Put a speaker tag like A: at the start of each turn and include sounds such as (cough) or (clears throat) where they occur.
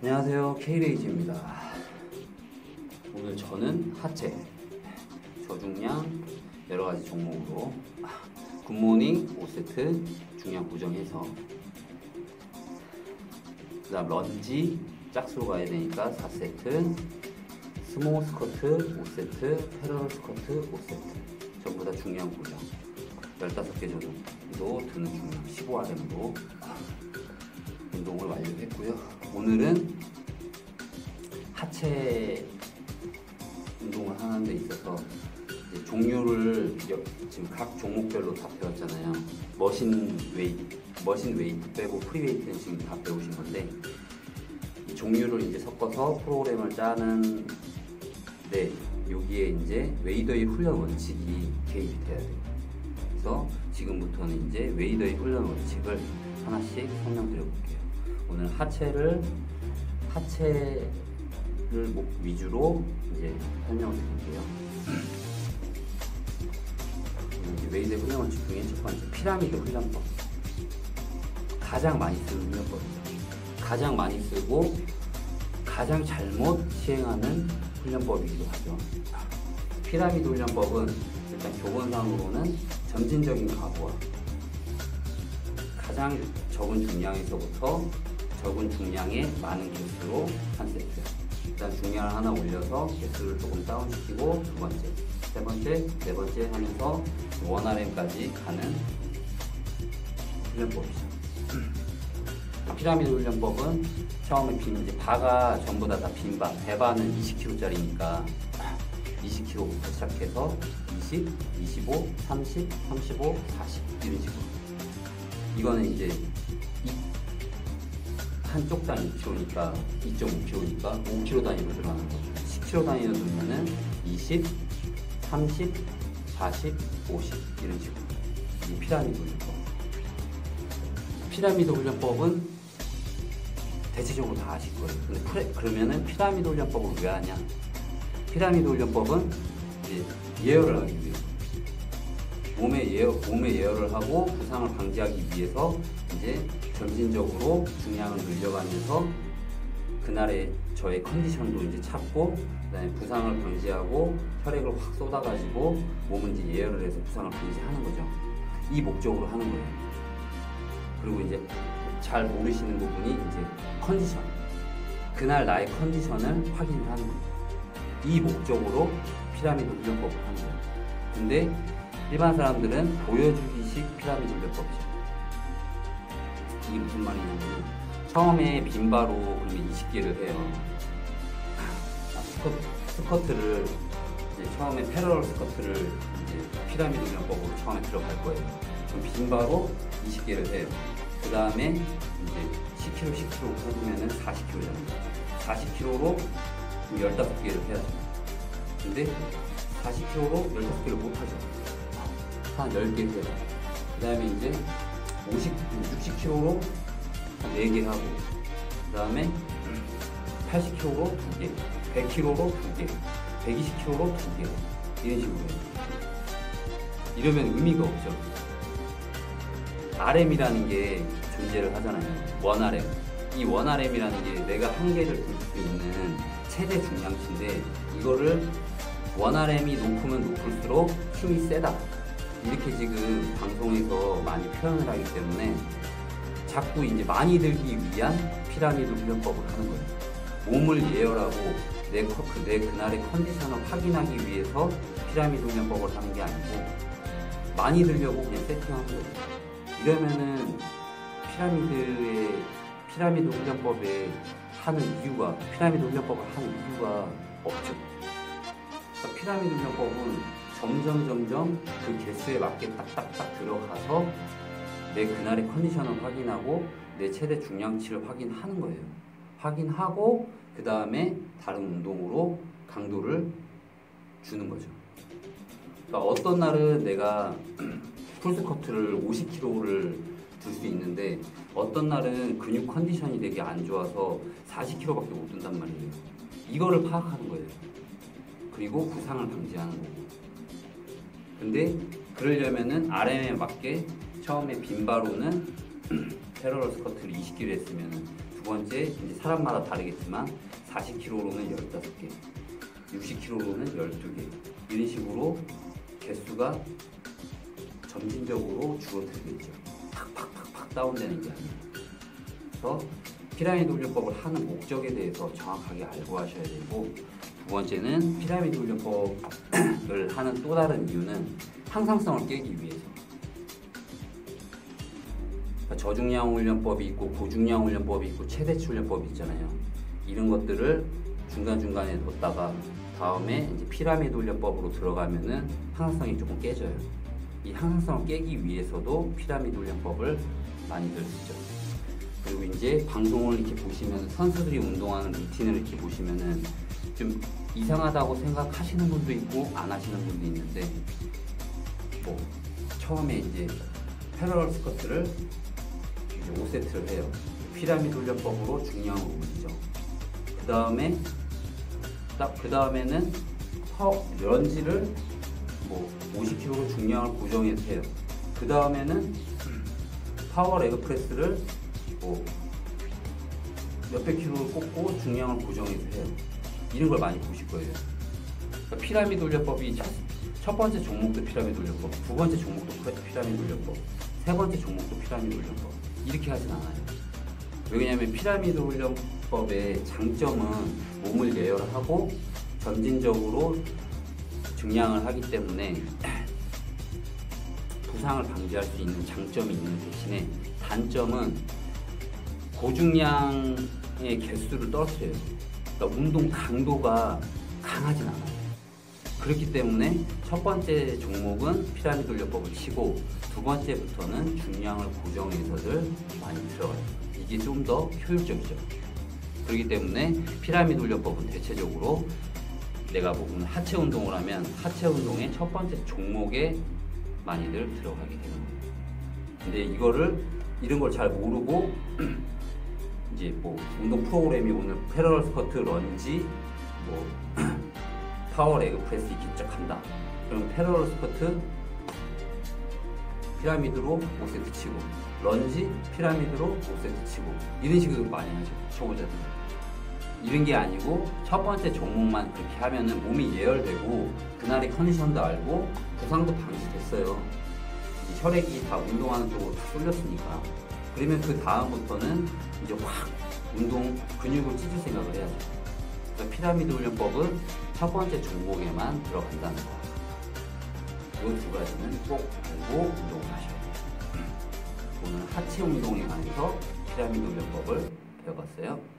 A: 안녕하세요. K레이즈입니다. 오늘 저는 하체 저중량 여러가지 종목으로 굿모닝 5세트 중량 고정해서 그 다음 런지 짝수로 가야 되니까 4세트 스모 스쿼트 5세트 패러럴 스쿼트 5세트. 전부 다 중량 고정. 15개 정도 드는 중량 15RM으로 운동을 완료했고요 오늘은 하체 운동을 하는 데 있어서 종류를 지금 각 종목별로 다 배웠잖아요. 머신 웨이트, 머신 웨이트 빼고 프리 웨이트는 지금 다 배우신 건데 이 종류를 이제 섞어서 프로그램을 짜는 데 여기에 이제 웨이더의 훈련 원칙이 개입이 돼야 돼요. 그래서 지금부터는 이제 웨이더의 훈련 원칙을 하나씩 설명드려볼게요. 오늘 하체를 하체를 위주로 이제 설명을 드릴게요. 웨이드 훈련 원칙 중에 첫 번째 피라미드 훈련법. 가장 많이 쓰는 훈련법이죠. 가장 많이 쓰고 가장 잘못 시행하는 훈련법이기도 하죠. 피라미드 훈련법은 일단 교본상으로는 점진적인 각오와 가장 적은 중량에서부터 적은 중량의 많은 개수로 한 세트. 일단 중량을 하나 올려서 개수를 조금 다운시키고 두 번째, 세 번째, 네 번째 하면서 원 RM까지 가는 훈련법이죠. (clears throat) 피라미드 훈련법은 처음에 빈 이제 바가 전부 다 다 빈바, 대바는 20kg짜리니까 20kg부터 시작해서 20, 25, 30, 35, 40 이런 식으로. 이거는 이제 한쪽 단위 2kg니까 2.5kg니까 5kg 단위로 들어가는 거죠. 10kg 단위로 들면은 20, 30, 40, 50 이런 식으로. 이 피라미드 훈련법. 피라미드 훈련법은 대체적으로 다 아실 거예요. 근데 프레, 그러면은 피라미드 훈련법을 왜 하냐? 피라미드 훈련법은 예열을 하기 위해서. 몸의 예열, 몸의 예열을 하고 부상을 방지하기 위해서 이제 점진적으로 중량을 늘려가면서 그날의 저의 컨디션도 이제 찾고 그다음에 부상을 방지하고 혈액을 확 쏟아가지고 몸을 이제 예열을 해서 부상을 방지하는 거죠. 이 목적으로 하는 거예요. 그리고 이제 잘 모르시는 부분이 이제 컨디션. 그날 나의 컨디션을 확인을 하는 거예요. 이 목적으로 피라미드 훈련법을 하는 거예요. 근데 일반 사람들은 보여주기식 피라미드 훈련법이죠. 이게 무슨 말이냐면 처음에 빈바로 그러면 20개를 해요. 아, 스쿼트, 스쿼트를 이제 처음에 패러럴 스쿼트를 이제 피라미드 훈련법으로 처음에 들어갈 거예요. 그럼 빈바로 20개를 해요. 그 다음에 이제 10kg, 10kg 뽑으면은 40kg잖아요. 40kg로 15개를 해야죠. 근데 40kg로 16개를 못하죠. 한 10개 해요. 그 다음에 이제 50, 60kg로 한 4개 하고, 그 다음에 80kg로 2개, 100kg로 2개, 120kg로 2개, 이런 식으로. 이러면 의미가 없죠. RM이라는 게 존재를 하잖아요. 원 RM. 이 원 RM이라는 게 내가 한계를 들수 있는 최대 중량치인데, 이거를 원 RM이 높으면 높을수록 힘이 세다. 이렇게 지금 방송에서 많이 표현을 하기 때문에 자꾸 이제 많이 들기 위한 피라미드 훈련법을 하는 거예요. 몸을 예열하고 내, 커- 그- 내 그날의 컨디션을 확인하기 위해서 피라미드 훈련법을 하는 게 아니고 많이 들려고 그냥 세팅하는 거예요. 이러면은 피라미드의 피라미드 훈련법에 하는 이유가 피라미드 훈련법을 하는 이유가 없죠. 그러니까 피라미드 훈련법은 점점 점점 그 개수에 맞게 딱딱딱 들어가서 내 그날의 컨디션을 확인하고 내 최대 중량치를 확인하는 거예요. 확인하고 그 다음에 다른 운동으로 강도를 주는 거죠. 그러니까 어떤 날은 내가 (clears throat) 풀스쿼트를 50kg를 들 수 있는데 어떤 날은 근육 컨디션이 되게 안 좋아서 40kg밖에 못 든단 말이에요. 이거를 파악하는 거예요. 그리고 부상을 방지하는 거고. 근데 그러려면은 RM에 맞게 처음에 빈바로는 패러럴 (clears throat) 스쿼트를 20kg 했으면 두 번째 이제 사람마다 다르겠지만 40kg로는 15개, 60kg로는 12개 이런 식으로 개수가 점진적으로 줄어들겠죠. 팍팍팍팍 다운되는 게 아니에요. 그래서 피라미드 훈련법을 하는 목적에 대해서 정확하게 알고 하셔야 되고 두 번째는 피라미드 훈련법을 (clears throat) 하는 또 다른 이유는 항상성을 깨기 위해서 그러니까 저중량 훈련법이 있고 고중량 훈련법이 있고 최대치 훈련법이 있잖아요. 이런 것들을 중간중간에 뒀다가 다음에 이제 피라미드 훈련법으로 들어가면은 항상성이 조금 깨져요. 이 항상성을 깨기 위해서도 피라미드 훈련법을 많이들 쓰죠. 그리고 이제 방송을 이렇게 보시면 선수들이 운동하는 루틴을 이렇게 보시면은 좀 이상하다고 생각하시는 분도 있고 안 하시는 분도 있는데 뭐 처음에 이제 패러럴 스쿼트를 이제 5세트를 해요. 피라미드 훈련법으로 중량을 올리죠. 그 다음에 딱그 다음에는 파워 런지를 뭐 50kg 중량을 고정해서 해요. 그 다음에는 파워 레그 프레스를 뭐 몇백 킬로를 꽂고 중량을 고정해서 해요. 이런 걸 많이 보실 거예요. 그러니까 피라미드 훈련법이 첫, 첫 번째 종목도 피라미드 훈련법, 두 번째 종목도 피- 피라미드 훈련법, 세 번째 종목도 피라미드 훈련법 이렇게 하진 않아요. 왜냐하면 피라미드 훈련법의 장점은 몸을 예열하고 점진적으로 증량을 하기 때문에 부상을 방지할 수 있는 장점이 있는 대신에 단점은 고중량의 개수를 떨어뜨려요. 그러니까 운동 강도가 강하진 않아요. 그렇기 때문에 첫 번째 종목은 피라미드 훈련법을 치고 두 번째부터는 중량을 고정해서들 많이 들어가요. 이게 좀 더 효율적이죠. 그렇기 때문에 피라미드 훈련법은 대체적으로 내가 보면 하체 운동을 하면 하체 운동의 첫 번째 종목에 많이들 들어가게 되는 거예요. 근데 이거를 이런 걸 잘 모르고 (clears throat) 이제 뭐 운동 프로그램이 오늘 패러럴 스쿼트 런지 뭐 (clears throat) 파워 레그 프레스 쫙 한다. 그럼 패러럴 스쿼트 피라미드로 5세트 치고 런지 피라미드로 5세트 치고 이런 식으로 많이 하죠 초보자들 이런 게 아니고 첫 번째 종목만 그렇게 하면은 몸이 예열되고 그날의 컨디션도 알고 부상도 방지됐어요. 혈액이 다 운동하는 쪽으로 다 쏠렸으니까 그러면 그 다음부터는 이제 확 운동 근육을 찢을 생각을 해야죠 그래서 피라미드 훈련법은 첫 번째 종목에만 들어간다는 거 이두 가지는 꼭 알고 운동을 하셔야 돼요. 오늘 하체 운동에 관해서 피라미드 훈련법을 배워봤어요.